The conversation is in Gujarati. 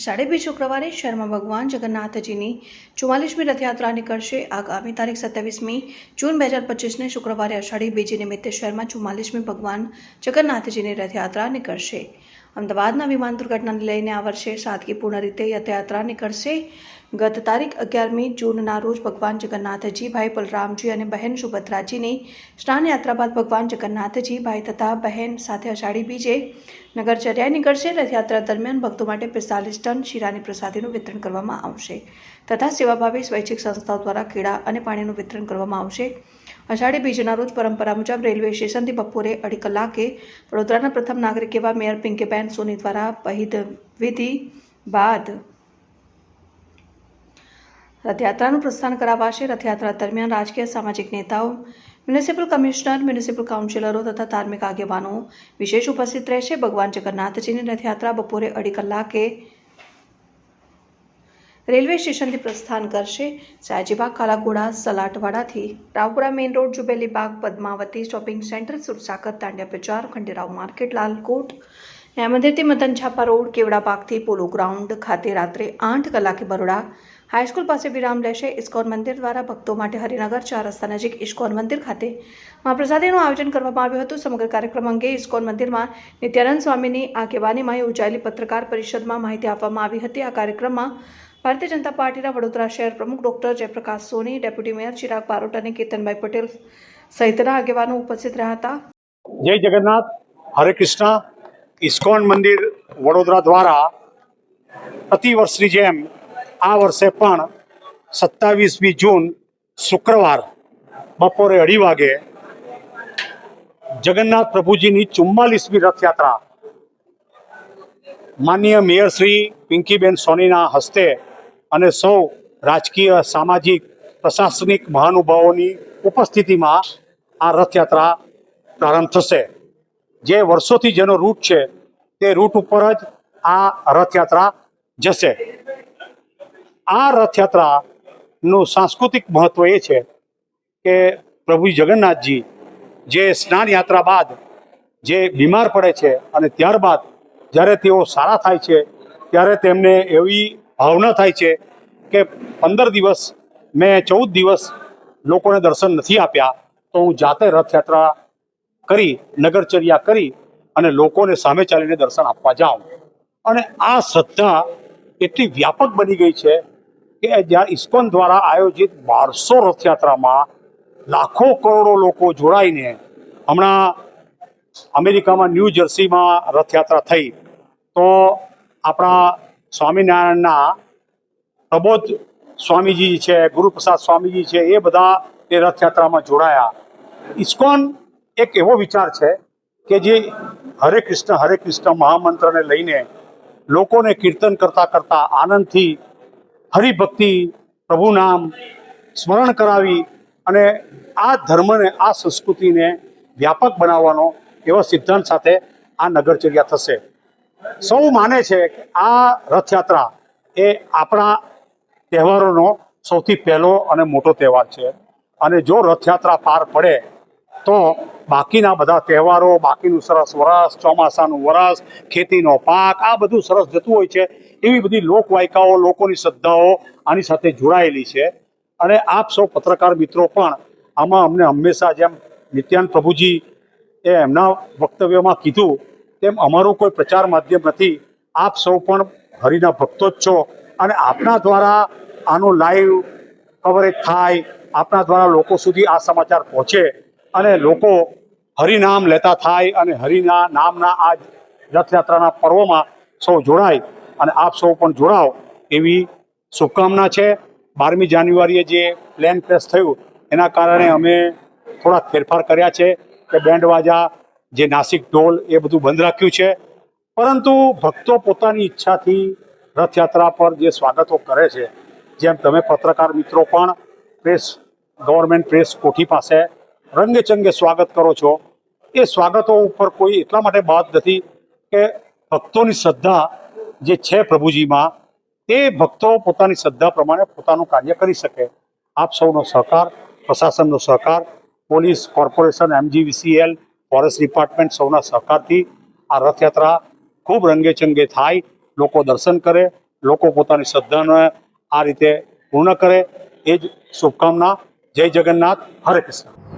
સાડે બે શુક્રવારે શહેરમાં ભગવાન જગન્નાથજીની ચુમ્માલીસમી રથયાત્રા નીકળશે. આગામી તારીખ સત્યાવીસમી જૂન બે હજાર પચીસને શુક્રવારે અષાઢી બીજી નિમિત્તે શહેરમાં ચુમ્માલીસમી ભગવાન જગન્નાથજીની રથયાત્રા નીકળશે. અમદાવાદના વિમાન દુર્ઘટનાને લઈને આ વર્ષે સાદગીપૂર્ણ રીતે રથયાત્રા નીકળશે. ગત તારીખ અગિયારમી જૂનના રોજ ભગવાન જગન્નાથજી ભાઈ બલરામજી અને બહેન સુભદ્રાજીની સ્નાન યાત્રા બાદ ભગવાન જગન્નાથજી ભાઈ તથા બહેન સાથે અષાઢી બીજે નગરચર્યાએ નીકળશે. રથયાત્રા દરમિયાન ભક્તો માટે પિસ્તાલીસ ટન શીરાની પ્રસાદીનું વિતરણ કરવામાં આવશે તથા સેવાભાવી સ્વૈચ્છિક સંસ્થાઓ દ્વારા કેળા અને પાણીનું વિતરણ કરવામાં આવશે. અષાઢી બીજના રોજ પરંપરા મુજબ રેલવે સ્ટેશનથી બપોરે અઢી કલાકે વડોદરાના પ્રથમ નાગરિક એવા મેયર પિંકીબેન સોની દ્વારા પહિત વિધિ બાદ રથયાત્રાનું પ્રસ્થાન કરાવાશે. રથયાત્રા દરમિયાન રાજકીય, સામાજિક નેતાઓ, મ્યુનિસિપલ કમિશનર, મ્યુનિસિપલ કાઉન્સિલરો તથા ધાર્મિક આગેવાનો વિશેષ ઉપસ્થિત રહેશે. ભગવાન જગન્નાથજીની રથયાત્રા બપોરે અઢી કલાકે રેલવે સ્ટેશનથી પ્રસ્થાન કરશે. સાયજીબાગ, કાલાઘોડા, સલાટવાડાથી રાવપુરા મેઇન રોડ જુબેલી બાગ, પદ્માવતી શોપિંગ સેન્ટર, સુરસાગર તાંડિયા બજાર, ખંડેરાવ માર્કેટ, લાલકોટ ન્યાય મંદિરથી મદન છાપા રોડ, કેવડા બાગથી પોલો ગ્રાઉન્ડ ખાતે રાત્રે આઠ કલાકે બરોડા હાઈસ્કૂલ પાસે વિરામ લેશે ઇસ્કોન મંદિર દ્વારા ભક્તો માટે હરિનગર ચાર રસ્તા નજીક ઇસ્કોન મંદિર ખાતે. મહાપ્રસાદીનું આયોજન કરવામાં આવ્યું હતું. સમગ્ર કાર્યક્રમ અંગે ઇસ્કોન મંદિરમાં નિત્યાનંદ સ્વામીની આગેવાનીમાં યોજાયેલી પત્રકાર પરિષદમાં માહિતી આપવામાં આવી હતી. આ કાર્યક્રમમાં ભારતીય જનતા પાર્ટીના વડોદરા શહેર પ્રમુખ doctor Jayprakash Soni, deputy mayor Chirag Barot અને કેતનભાઈ પટેલ સહિતના આગેવાનો ઉપસ્થિત રહ્યા હતા. જય જગન્નાથ. હરે કૃષ્ણ. ઇસ્કોન મંદિર વડોદરા દ્વારા પ્રતિ વર્ષની જેમ આ વર્ષે પણ સત્તાવીસમી જૂન શુક્રવાર બપોરે અઢી વાગે જગન્નાથ પ્રભુજીની ચુમ્માલીસમી રથયાત્રા માન્ય મેયર શ્રી પિંકીબેન સોનીના હસ્તે અને સૌ રાજકીય, સામાજિક, પ્રશાસનિક મહાનુભાવોની ઉપસ્થિતિમાં આ રથયાત્રા પ્રારંભ થશે. જે વર્ષોથી જેનો રૂટ છે તે રૂટ ઉપર જ આ રથયાત્રા જશે. આ રથયાત્રાનું સાંસ્કૃતિક મહત્વ એ છે કે પ્રભુ જગન્નાથજી જે સ્નાન યાત્રા બાદ જે બીમાર પડે છે અને ત્યારબાદ જ્યારે તેઓ સારા થાય છે, ત્યારે તેમને એવી ભાવના થાય છે કે પંદર દિવસ મેં ચૌદ દિવસ લોકોને દર્શન નથી આપ્યા, તો હું જાતે રથયાત્રા કરી, નગરચર્યા કરી અને લોકોને સામે ચાલીને દર્શન આપવા જાઉં. અને આ શ્રદ્ધા એટલી વ્યાપક બની ગઈ છે કે જ્યાં ઇસ્કોન દ્વારા આયોજિત બારસો રથયાત્રામાં લાખો કરોડો લોકો જોડાઈને હમણાં અમેરિકામાં ન્યૂ જર્સીમાં રથયાત્રા થઈ. તો આપણા સ્વામિનારાયણના પ્રબોધ સ્વામીજી છે, ગુરુપ્રસાદ સ્વામીજી છે, એ બધા એ રથયાત્રામાં જોડાયા. ઇસ્કોન એક એવો વિચાર છે કે જે હરે કૃષ્ણ હરે કૃષ્ણ મહામંત્રને લઈને લોકોને કીર્તન કરતા કરતા આનંદથી હરિભક્તિ પ્રભુ નામ સ્મરણ કરાવી અને આ ધર્મને, આ સંસ્કૃતિને વ્યાપક બનાવવાનો એવા સિદ્ધાંત સાથે આ નગરચર્યા થશે. સૌ માને છે કે આ રથયાત્રા એ આપણા તહેવારોનો સૌથી પહેલો અને મોટો તહેવાર છે. અને જો રથયાત્રા પાર પડે તો બાકીના બધા તહેવારો, બાકીનું સરસ વરસ, ચોમાસાનું વરસ, ખેતીનો પાક, આ બધું સરસ જતું હોય છે. એવી બધી લોકવાયકાઓ, લોકોની શ્રદ્ધાઓ આની સાથે જોડાયેલી છે. અને આપ સૌ પત્રકાર મિત્રો પણ આમાં અમને હંમેશા જેમ નિત્યાન પ્રભુજી એ એમના વક્તવ્યમાં કીધું, તેમ અમારું કોઈ પ્રચાર માધ્યમ નથી. આપ સૌ પણ હરિના ભક્તો જ છો. અને આપના દ્વારા આનું લાઈવ કવરેજ થાય, આપના દ્વારા લોકો સુધી આ સમાચાર પહોંચે. અને લોકો હરિનામ લેતા થાય અને હરિના નામના આ રથયાત્રાના પર્વમાં સૌ જોડાય અને આપ સૌ પણ જોડાઓ એવી શુભકામના છે. બારમી જાન્યુઆરીએ જે પ્લેન ક્રેશ થયું, એના કારણે અમે થોડા ફેરફાર કર્યા છે કે બેન્ડવાજા, જે નાસિક ઢોલ એ બધું બંધ રાખ્યું છે. પરંતુ ભક્તો પોતાની ઈચ્છાથી રથયાત્રા પર જે સ્વાગતો કરે છે, જેમ તમે પત્રકાર મિત્રો પણ પ્રેસ ગવર્મેન્ટ પ્રેસ કોઠી પાસે રંગેચંગે સ્વાગત કરો છો એ સ્વાગતો ઉપર કોઈ એટલા માટે બાદ નથી કે ભક્તોની શ્રદ્ધા જે છે પ્રભુજીમાં, તે ભક્તો પોતાની શ્રદ્ધા પ્રમાણે પોતાનું કાર્ય કરી શકે. આપ સૌનો સહકાર, પ્રશાસનનો સહકાર, police corporation, MGVCL, forest department સૌના સહકારથી આ રથયાત્રા ખૂબ રંગેચંગે થાય, લોકો દર્શન કરે, લોકો પોતાની શ્રદ્ધાને આ રીતે પૂર્ણ કરે. એ જ શુભકામના. જય જગન્નાથ. હરે કૃષ્ણ.